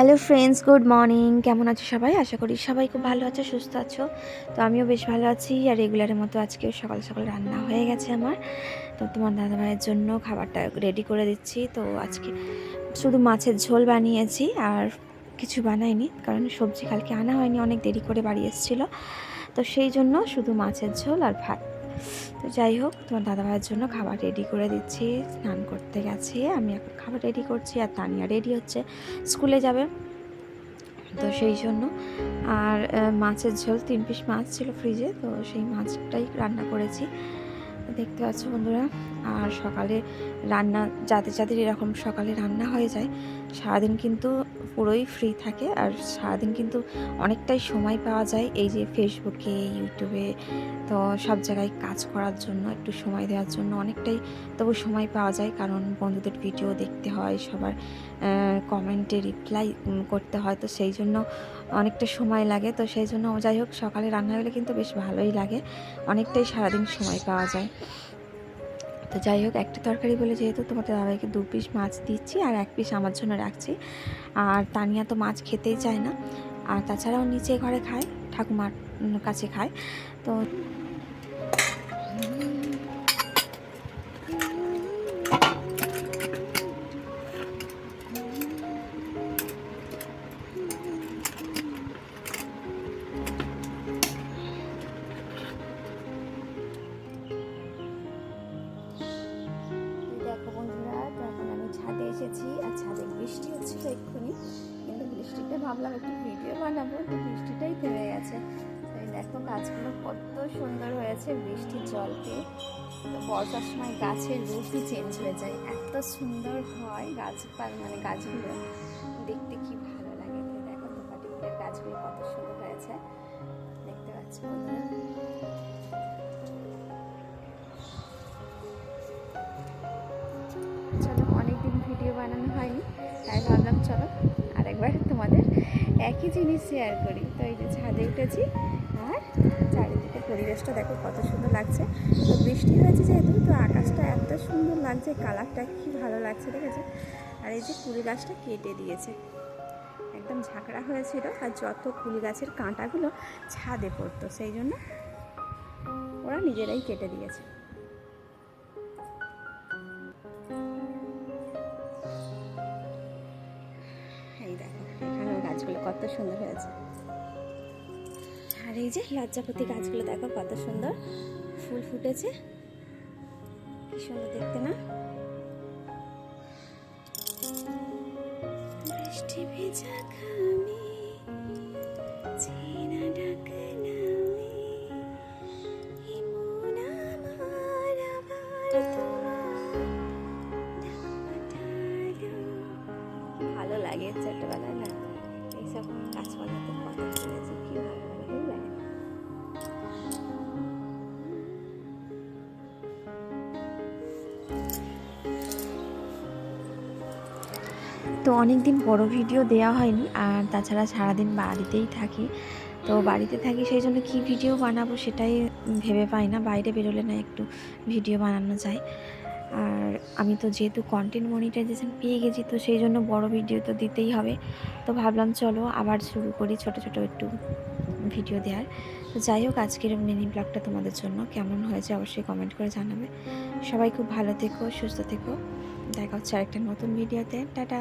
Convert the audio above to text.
Hello friends good morning কেমন আছো সবাই? আশা করি সবাই খুব ভালো আছো, সুস্থ আছো। তো আমিও বেশ ভালো আছি। আর রেগুলারের মতো আজকেও সকাল সকাল রান্না হয়ে গেছে আমার। তো তোমার দাদাভাইয়ের জন্য খাবারটা রেডি করে দিচ্ছি। তো আজকে শুধু মাছের ঝোল বানিয়েছি আর কিছু বানাইনি, কারণ সবজি কালকে আনা হয়নি, অনেক দেরি করে বাড়ি এসেছিল। তো সেই জন্য শুধু মাছের ঝোল আর ভাত। তো যাই হোক, তোমার দাদা ভাইয়ের জন্য খাবার রেডি করে দিচ্ছি। স্নান করতে গেছে, আমি এখন খাবার রেডি করছি আর তানিয়া রেডি হচ্ছে। স্কুলে যাবে। তো সেই জন্য। আর মাছের ঝোল, তিন পিস মাছ ছিল ফ্রিজে তো সেই মাছটাই রান্না করেছি। দেখতে পাচ্ছ বন্ধুরা আর সকালে রান্না, যাদের যাদের এরকম সকালে রান্না হয়ে যায়, সারাদিন কিন্তু পুরোই ফ্রি থাকে। আর সারাদিন কিন্তু অনেকটাই সময় পাওয়া যায় এই যে ফেসবুকে ইউটিউবে তো সব জায়গায় কাজ করার জন্য, একটু সময় দেওয়ার জন্য অনেকটাই তবু সময় পাওয়া যায়। কারণ বন্ধুদের ভিডিও দেখতে হয়, সবার কমেন্টে রিপ্লাই করতে হয়, তো সেই জন্য অনেকটা সময় লাগে। তো সেই জন্য যাই হোক, সকালে রান্না হলে কিন্তু বেশ ভালোই লাগে। অনেকটাই সারাদিন সময় পাওয়া যায়। তো যাই হোক, একটা তরকারি বলে যেহেতু তোমাদের দাদাকে দু পিস মাছ দিচ্ছি আর এক পিস আমার জন্য রাখছি। আর তানিয়া তো মাছ খেতেই চায় না। আর তাছাড়াও নিচে ঘরে খায়, ঠাকুমার কাছে খায়। তো ভাবলাম একটু ভিডিও বানাবো, বৃষ্টিটাই থেমে গেছে। তো এই দেখো গাছগুলো কত সুন্দর হয়েছে বৃষ্টির জল তো বর্ষার সময় গাছের রূপই চেঞ্জ হয়ে যায়। এত সুন্দর হয় গাছপাল মানে গাছগুলো। দেখতে কি ভালো লাগে। তো দেখো দোপাটি ফুলের গাছগুলো কত সুন্দর হয়েছে। দেখতে পাচ্ছ চলো, অনেকদিন ভিডিও বানানো হয়নি। তাই ভাবলাম চলো আরেকবার তোমাদের একই জিনিস শেয়ার করি। তো এই যে ছাদে উঠেছি আর চারিদিকে পরিবেশটা দেখো কত সুন্দর লাগছে। তো বৃষ্টি হয়েছে যেহেতু, তো আকাশটা এত সুন্দর লাগছে কালারটা কি ভালো লাগছে দেখেছ? আর এই যে কুড়ি গাছটা কেটে দিয়েছে। একদম ঝাঁকড়া হয়েছিল আর যত কুলি গাছের কাঁটাগুলো ছাদে পড়তো, সেই জন্য ওরা নিজেরাই কেটে দিয়েছে। কত সুন্দর হয়েছে। আর এই যে লজ্জাপতি গাছগুলো দেখো কত সুন্দর। ফুল ফুটেছে। কি সুন্দর দেখতে না? বৃষ্টি ভেজা তো অনেক দিন বড় ভিডিও দেওয়া হয়নি, আর তাছাড়া সারাদিন বাড়িতেই থাকি। তো বাড়িতে থাকি, সেই জন্য কী ভিডিও বানাবো সেটাই ভেবে পাই না, বাইরে বেরোলে না একটু ভিডিও বানানো যায়। আর আমি তো যেহেতু কন্টেন্ট মনিটাইজেশন পেয়ে গেছি, তো সেই জন্য বড় ভিডিও তো দিতেই হবে। তো ভাবলাম চলো আবার শুরু করি ছোট ছোট একটু। ভিডিও দেওয়ার যাই হোক, আজকের মিনি ব্লগটা তোমাদের জন্য কেমন হয়েছে অবশ্যই কমেন্ট করে জানাবে। সবাই খুব ভালো থেকো, সুস্থ থেকো। দেখা হচ্ছে আরেকটা নতুন ভিডিওতে টাটা!